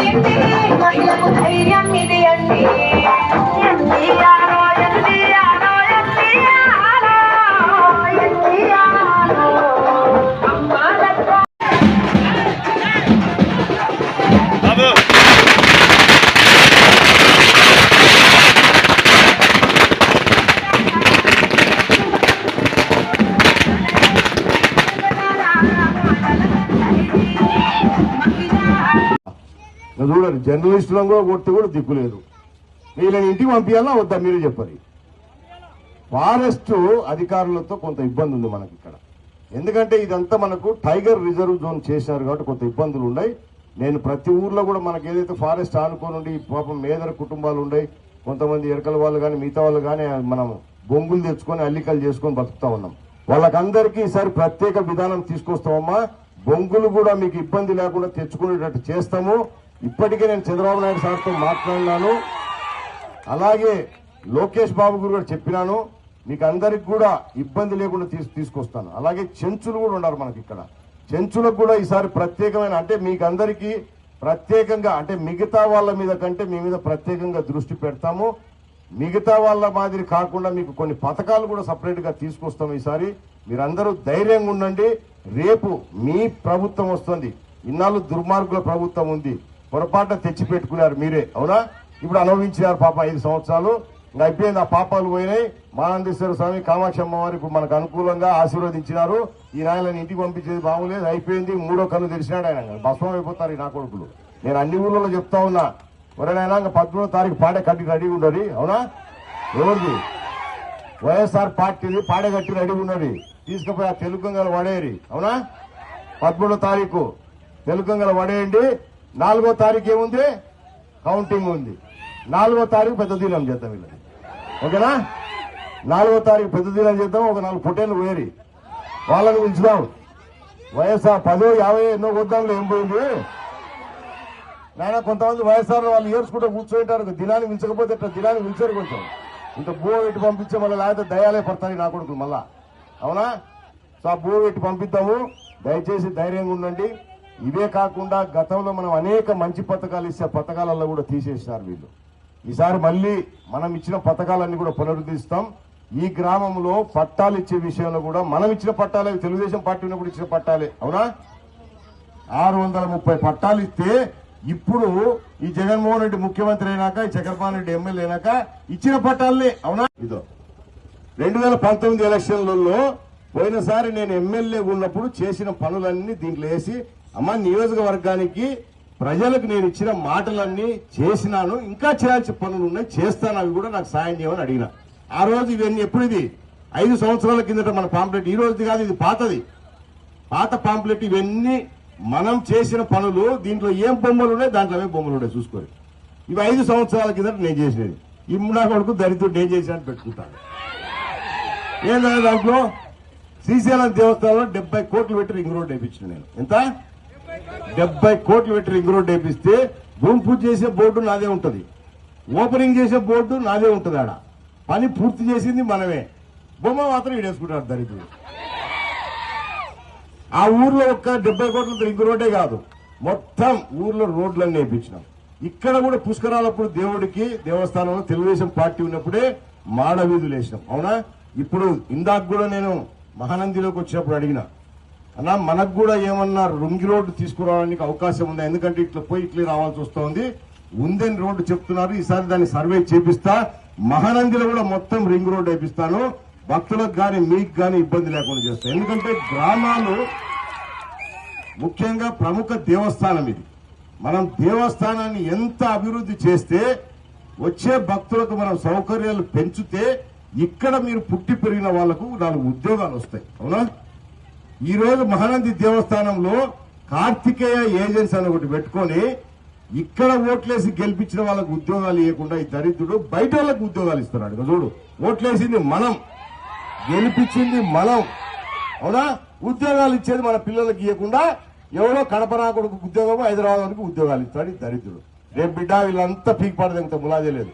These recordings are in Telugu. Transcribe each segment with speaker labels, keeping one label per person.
Speaker 1: chim đi anh lại là
Speaker 2: một
Speaker 3: thầy చూడండి జర్నలిస్టులను కూడా కొట్టి కూడా దిక్కులేదు వీళ్ళని ఇంటికి పంపించాలా వద్దా మీరే చెప్పాలి ఫారెస్ట్ అధికారులతో కొంత ఇబ్బంది ఉంది మనకి ఇక్కడ. ఎందుకంటే ఇదంతా మనకు టైగర్ రిజర్వ్ జోన్ చేశారు కాబట్టి కొంత ఇబ్బందులు ఉన్నాయి. నేను ప్రతి ఊర్లో కూడా మనకి ఏదైతే ఫారెస్ట్ ఆనుకొని ఉండి పాపం మేదర కుటుంబాలు ఉన్నాయి కొంతమంది ఎరకల వాళ్ళు కానీ మిగతా వాళ్ళు కానీ మనం బొంగులు తెచ్చుకొని అల్లికలు చేసుకొని బతుకుతా ఉన్నాం. వాళ్ళకందరికీ ఈసారి ప్రత్యేక విధానం తీసుకొస్తామమ్మా. బొంగులు కూడా మీకు ఇబ్బంది లేకుండా తెచ్చుకునేటట్టు చేస్తాము. ఇప్పటికే నేను చంద్రబాబు నాయుడు సార్తో మాట్లాడినాను. అలాగే లోకేష్ బాబు గురు కూడా చెప్పినాను. మీకు అందరికి కూడా ఇబ్బంది లేకుండా తీసు తీసుకొస్తాను. అలాగే చెంచులు కూడా ఉన్నారు మనకి ఇక్కడ. చెంచులకు కూడా ఈసారి ప్రత్యేకమైన అంటే మీకు అందరికీ ప్రత్యేకంగా అంటే మిగతా వాళ్ళ మీద కంటే మీ మీద ప్రత్యేకంగా దృష్టి పెడతాము. మిగతా వాళ్ళ మాదిరి కాకుండా మీకు కొన్ని పథకాలు కూడా సపరేట్గా తీసుకొస్తాము తీసుకొస్తాం ఈసారి. మీరందరూ ధైర్యంగా ఉండండి. రేపు మీ ప్రభుత్వం వస్తుంది. ఇన్నాళ్ళు దుర్మార్గుల ప్రభుత్వం ఉంది. పొరపాటున తెచ్చి పెట్టుకున్నారు మీరే అవునా? ఇప్పుడు అనుభవించినారు పాప ఐదు సంవత్సరాలు. ఇంకా అయిపోయింది ఆ పాపాలు పోయినాయి. మానందేశ్వర స్వామి కామాక్షి అమ్మవారు మనకు అనుకూలంగా ఆశీర్వదించినారు. ఈ నాయనని ఇంటికి పంపించేది బాగులేదు అయిపోయింది మూడో కన్ను తెలిసినాడు ఆయన. భస్మం అయిపోతారు ఈ నా కొడుకులు. నేను అన్ని ఊర్లలో చెప్తా ఉన్నా. ఎవరైనా ఇంకా పద్మూడో తారీఖు పాడే కట్టి రెడీ ఉండదు అవునా? ఎవరిది? వైఎస్ఆర్ పార్టీది పాడే కట్టి రెడీ ఉన్నది తీసుకుపోయి ఆ తెలుగుంగల వడేరి అవునా? పదమూడో తారీఖు తెలుగుంగల వడేయండి. నాలుగో తారీఖు ఏముంది? కౌంటింగ్ ఉంది. నాలుగో తారీఖు పెద్ద దీనం చేద్దాం వీళ్ళది ఓకేనా? నాలుగో తారీఖు పెద్ద దీనం చేద్దాం ఒక నాలుగు పుట్టేళ్ళు వేరి వాళ్ళని ఉంచుదాం వైఎస్ఆర్ పదో యాభై ఎన్నో వద్దాంలో ఏం పోయింది? నాయన కొంతమంది వైఎస్ఆర్ వాళ్ళు ఏర్చుకుంటూ కూర్చోంటారు దినాన్ని మించకపోతే ఇట్లా దినాన్ని మించారు కొంచెం. ఇంత బో పెట్టి పంపించే మళ్ళీ లేకపోతే దయాలే పడతాయి నా కొడుకు మళ్ళా. అవునా? సో ఆ బో పెట్టి పంపిద్దాము. దయచేసి ధైర్యంగా ఉండండి. ఇవే కాకుండా గతంలో మనం అనేక మంచి పథకాలు ఇచ్చే పథకాలలో కూడా తీసేసినారు వీళ్ళు. ఈసారి మళ్ళీ మనం ఇచ్చిన పథకాలన్నీ కూడా పునరుద్ధరిస్తాం. ఈ గ్రామంలో పట్టాలు ఇచ్చే విషయంలో కూడా మనం ఇచ్చిన పట్టాలే తెలుగుదేశం పార్టీ ఉన్నప్పుడు ఇచ్చిన పట్టాలే. అవునా? ఆరు వందల ముప్పై పట్టాలు ఇస్తే ఇప్పుడు ఈ జగన్మోహన్ రెడ్డి ముఖ్యమంత్రి అయినాక ఈ చక్రపాణి రెడ్డి ఎమ్మెల్యే అయినాక ఇచ్చిన పట్టాలనే అవునా? ఇదో. రెండు వేల పంతొమ్మిది ఎలక్షన్లలో పోయినసారి నేను ఎమ్మెల్యే ఉన్నప్పుడు చేసిన పనులన్నీ దీంట్లో వేసి అమ్మ నియోజకవర్గానికి ప్రజలకు నేను ఇచ్చిన మాటలన్నీ చేసినాను ఇంకా చేయాల్సిన పనులు ఉన్నాయి చేస్తాను అవి కూడా నాకు సాయం చేయమని అడిగిన. ఆ రోజు ఇవన్నీ ఎప్పుడు ఇది? ఐదు సంవత్సరాల కిందట మన పాంప్లెట్ ఈ రోజుది కాదు ఇది పాతది. పాత పాంప్లెట్ ఇవన్నీ మనం చేసిన పనులు దీంట్లో ఏం బొమ్మలు ఉన్నాయి దాంట్లో ఏం బొమ్మలు ఉన్నాయి చూసుకోరు ఇవి ఐదు సంవత్సరాల కిందట నేను చేసినది ఇమ్ముడా కొడుకు దరిద్రుడు నేను చేశాను పెట్టుకుంటాను ఏంటంటే దాంట్లో? శ్రీశైలం దేవస్థానంలో డెబ్బై కోట్లు పెట్టి రింగ్ రోడ్ వేయించిన నేను. ఎంత? డెబ్బై కోట్లు పెట్టి రింగ్ రోడ్ వేపిస్తే భూమి పూజ చేసే బోర్డు నాదే ఉంటుంది. ఓపెనింగ్ చేసే బోర్డు నాదే ఉంటుంది ఆడ. పని పూర్తి చేసింది మనమే. బొమ్మ మాత్రం ఈడేసుకుంటారు దరిద్రుడు. ఆ ఊర్లో ఒక్క డెబ్బై కోట్ల రింగ్ రోడ్డే కాదు. మొత్తం ఊర్లో రోడ్లన్నీ వేయించినాం ఇక్కడ కూడా పుష్కరాలప్పుడు దేవుడికి దేవస్థానంలో తెలుగుదేశం పార్టీ ఉన్నప్పుడే మాడ వీధులు వేసినాం. అవునా? ఇప్పుడు ఇందాక కూడా నేను మహానందిలోకి వచ్చినప్పుడు అడిగినా అన్నా మనకు కూడా ఏమన్నా రుంగి రోడ్డు తీసుకురావడానికి అవకాశం ఉందా? ఎందుకంటే ఇట్లా పోయి ఇట్లా రావాల్సి వస్తుంది. ఉందని రోడ్డు చెప్తున్నారు. ఈసారి దాన్ని సర్వే చేపిస్తా. మహానందిలో కూడా మొత్తం రింగ్ రోడ్డు వేపిస్తాను. భక్తులకు కానీ మీకు కానీ ఇబ్బంది లేకుండా చేస్తాను ఎందుకంటే గ్రామాలు ముఖ్యంగా ప్రముఖ దేవస్థానం ఇది. మనం దేవస్థానాన్ని ఎంత అభివృద్ధి చేస్తే వచ్చే భక్తులకు మనం సౌకర్యాలు పెంచితే ఇక్కడ మీరు పుట్టి పెరిగిన వాళ్ళకు నాలుగు ఉద్యోగాలు వస్తాయి. అవునా? ఈరోజు మహానంది దేవస్థానంలో కార్తికేయ ఏజెన్సీ అని ఒకటి పెట్టుకొని ఇక్కడ ఓట్లేసి గెలిపించిన వాళ్ళకు ఉద్యోగాలు ఇవ్వకుండా ఈ దరిద్రుడు బయట వాళ్ళకు ఉద్యోగాలు ఇస్తున్నాడు. చూడు ఓట్లేసింది మనం గెలిపించింది మనం. అవునా? ఉద్యోగాలు ఇచ్చేది మన పిల్లలకి ఇవ్వకుండా ఎవరో కడప రాకుడికి ఉద్యోగం హైదరాబాద్ ఉద్యోగాలు ఇస్తాడు ఈ దరిద్రుడు. రేపు బిడ్డ వీళ్ళంతా పీక్ పడదు ములాజే లేదు.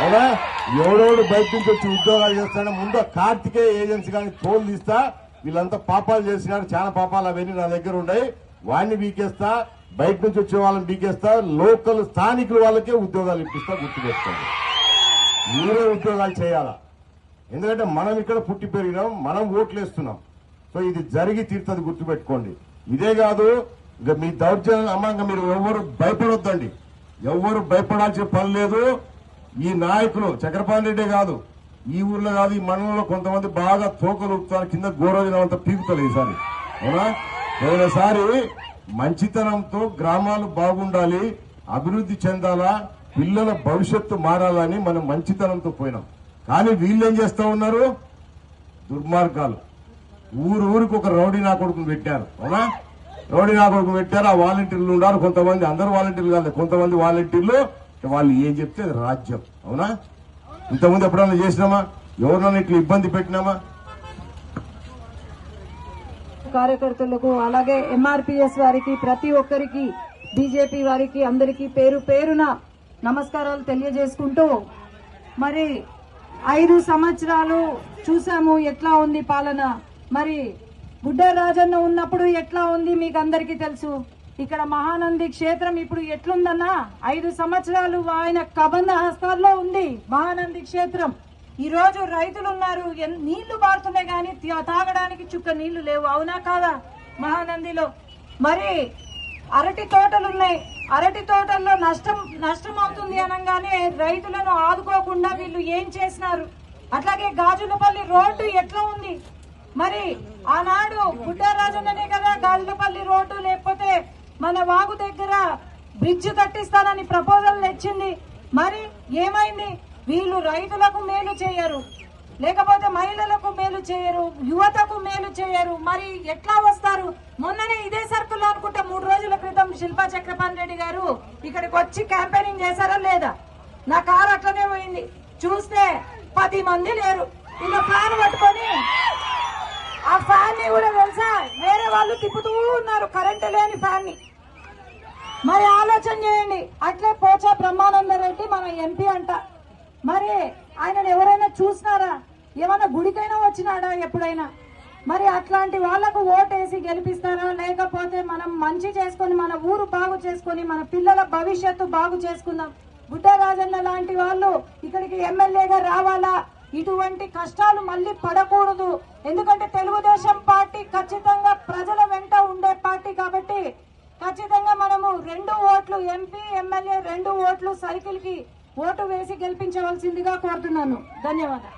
Speaker 3: అవునా? ఎవడెవడు బయట నుంచి వచ్చి ఉద్యోగాలు చేస్తాడో ముందు కార్తికేయ ఏజెన్సీ కానీ తోలు తీస్తా వీళ్ళంతా పాపాలు చేసినారు. చాలా పాపాలు అవన్నీ నా దగ్గర ఉన్నాయి. వాడిని బీకేస్తా బయట నుంచి వచ్చే వాళ్ళని బీకేస్తా లోకల్ స్థానికుల వాళ్ళకే ఉద్యోగాలు ఇప్పిస్తా గుర్తుపెట్టుకోండి మీరే ఉద్యోగాలు చేయాలా? ఎందుకంటే మనం ఇక్కడ పుట్టి పెరిగినాం మనం ఓట్లు వేస్తున్నాం సో ఇది జరిగి తీరుతుంది గుర్తుపెట్టుకోండి ఇదే కాదు ఇక మీ దౌర్జన్యం అమ్మంగా మీరు ఎవరు భయపడొద్దండి. ఎవరు భయపడాల్సిన పని లేదు. ఈ నాయకులు చక్రపాణి రెడ్డి కాదు ఈ ఊర్లో కాదు ఈ మండలంలో కొంతమంది బాగా తోకలు ఊపుతారు కింద గోరోజనం అంతా పీకుతారు ఈసారి. అవునా? పోయినసారి మంచితనంతో గ్రామాలు బాగుండాలి అభివృద్ధి చెందాలా పిల్లల భవిష్యత్తు మారాలని మనం మంచితనంతో పోయినాం. కానీ వీళ్ళు ఏం చేస్తా ఉన్నారు? దుర్మార్గాలు. ఊరు ఊరికి ఒక రౌడీ నా కొడుకుని పెట్టారు. అవునా? రౌడీ నా కొడుకు పెట్టారు ఆ వాలంటీర్లు ఉన్నారు కొంతమంది. అందరు వాలంటీర్లు కాదు కొంతమంది వాలంటీర్లు. వాళ్ళు ఏం చెప్తే రాజ్యం. అవునా? ఇంతకుముందు ఎప్పుడన్నా చేసినామా? ఎవరినైనా ఇట్లా ఇబ్బంది పెట్టినామా?
Speaker 4: కార్యకర్తలకు అలాగే ఎంఆర్పిఎస్ వారికి ప్రతి ఒక్కరికి బీజేపీ వారికి అందరికీ పేరు పేరున నమస్కారాలు తెలియజేసుకుంటూ మరి ఐదు సంవత్సరాలు చూసాము ఎట్లా ఉంది పాలన. మరి గుడ్డ రాజన్న ఉన్నప్పుడు ఎట్లా ఉంది మీకు అందరికీ తెలుసు. ఇక్కడ మహానంది క్షేత్రం ఇప్పుడు ఎట్లుందన్నా? ఐదు సంవత్సరాలు ఆయన కబంధ హస్తాల్లో ఉంది మహానంది క్షేత్రం. ఈ రోజు రైతులు ఉన్నారు ఎన్- నీళ్ళు పారుతున్నాయి కానీ తాగడానికి చుక్క నీళ్ళు లేవు. అవునా కాదా మహానందిలో? మరి అరటి తోటలు ఉన్నాయి అరటి తోటల్లో నష్టం నష్టం అవుతుంది అనగానే రైతులను ఆదుకోకుండా వీళ్ళు ఏం చేసినారు? అట్లాగే గాజులపల్లి రోడ్డు ఎట్లా ఉంది? మరి ఆనాడు బుడ్డారాజన్ననే కదా గాజులపల్లి రోడ్డు లేకపోతే మన వాగు దగ్గర బ్రిడ్జ్ కట్టిస్తానని ప్రపోజల్ తెచ్చింది. మరి ఏమైంది? వీళ్ళు రైతులకు మేలు చేయరు. లేకపోతే మహిళలకు మేలు చేయరు. యువతకు మేలు చేయరు. మరి ఎట్లా వస్తారు? మొన్ననే ఇదే సర్కిల్ అనుకుంటే మూడు రోజుల క్రితం శిల్పా చక్రపాణి రెడ్డి గారు ఇక్కడికి వచ్చి క్యాంపెయినింగ్ చేశారా లేదా? నా కారు అట్లనే పోయింది. చూస్తే పది మంది లేరు. ఇలా కారు పట్టుకొని ఆ ఫ్యాన్ని కూడా తెలుసా? వేరే వాళ్ళు తిప్పుతూ ఉన్నారు. కరెంట్ లేని ఫ్యాన్ని మరి ఆలోచన చేయండి. అట్లే పోచా బ్రహ్మానంద రెడ్డి మన ఎంపీ అంట. మరి ఆయన ఎవరైనా చూసినారా? ఏమైనా గుడికైనా వచ్చినాడా ఎప్పుడైనా? మరి అట్లాంటి వాళ్ళకు ఓటేసి గెలిపిస్తారా? లేకపోతే మనం మంచి చేసుకొని మన ఊరు బాగు చేసుకొని మన పిల్లల భవిష్యత్తు బాగు చేసుకుందాం. బుడ్డరాజన్న లాంటి వాళ్ళు ఇక్కడికి ఎమ్మెల్యేగా రావాలా? ఇటువంటి కష్టాలు మళ్ళీ పడకూడదు. ఎందుకంటే తెలుగుదేశం పార్టీ ఖచ్చితంగా ప్రజల వెంట ఉండే పార్టీ కాబట్టి ఖచ్చితంగా మనము రెండు ఓట్లు ఎంపీ ఎమ్మెల్యే రెండు ఓట్లు సైకిల్కి ఓటు వేసి గెలిపించవలసిందిగా కోరుతున్నాను. ధన్యవాదాలు.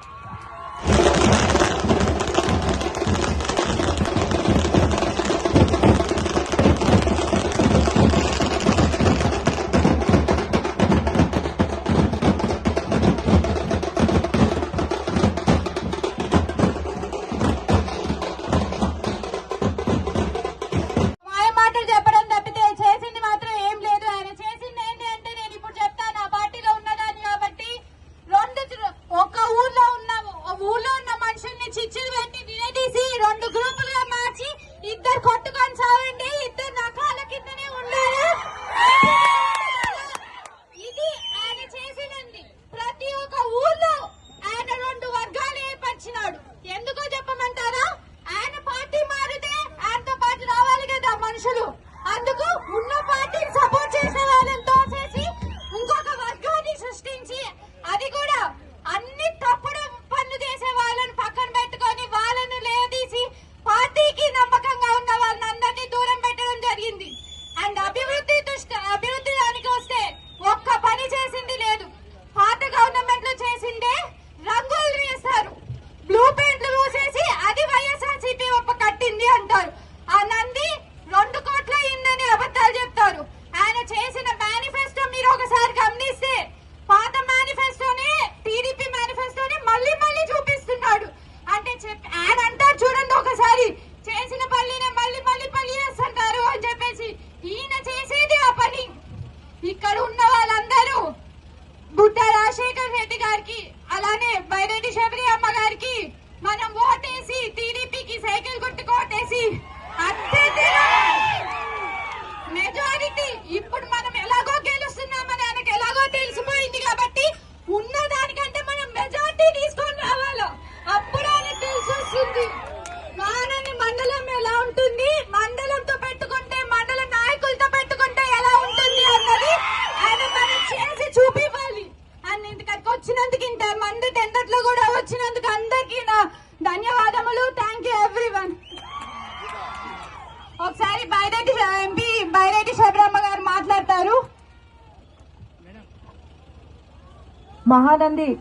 Speaker 5: రెడ్డి గారికి అలానే బైరెడ్డి శబరి అమ్మ గారికి మనం ఓటేసి టీడీపీకి సైకిల్ కొట్టుకోటేసి ఓటేసి
Speaker 4: మెజారిటీ ఇప్పుడు మనం ఎలాగో గెలుస్తున్నామని ఆయనకి ఎలాగో తెలిసిపోయింది కాబట్టి ఉన్న దానికంటే మనం మెజారిటీ తీసుకొని రావాలి? అప్పుడు ఆయన తెలిసి వస్తుంది
Speaker 6: కాదండి.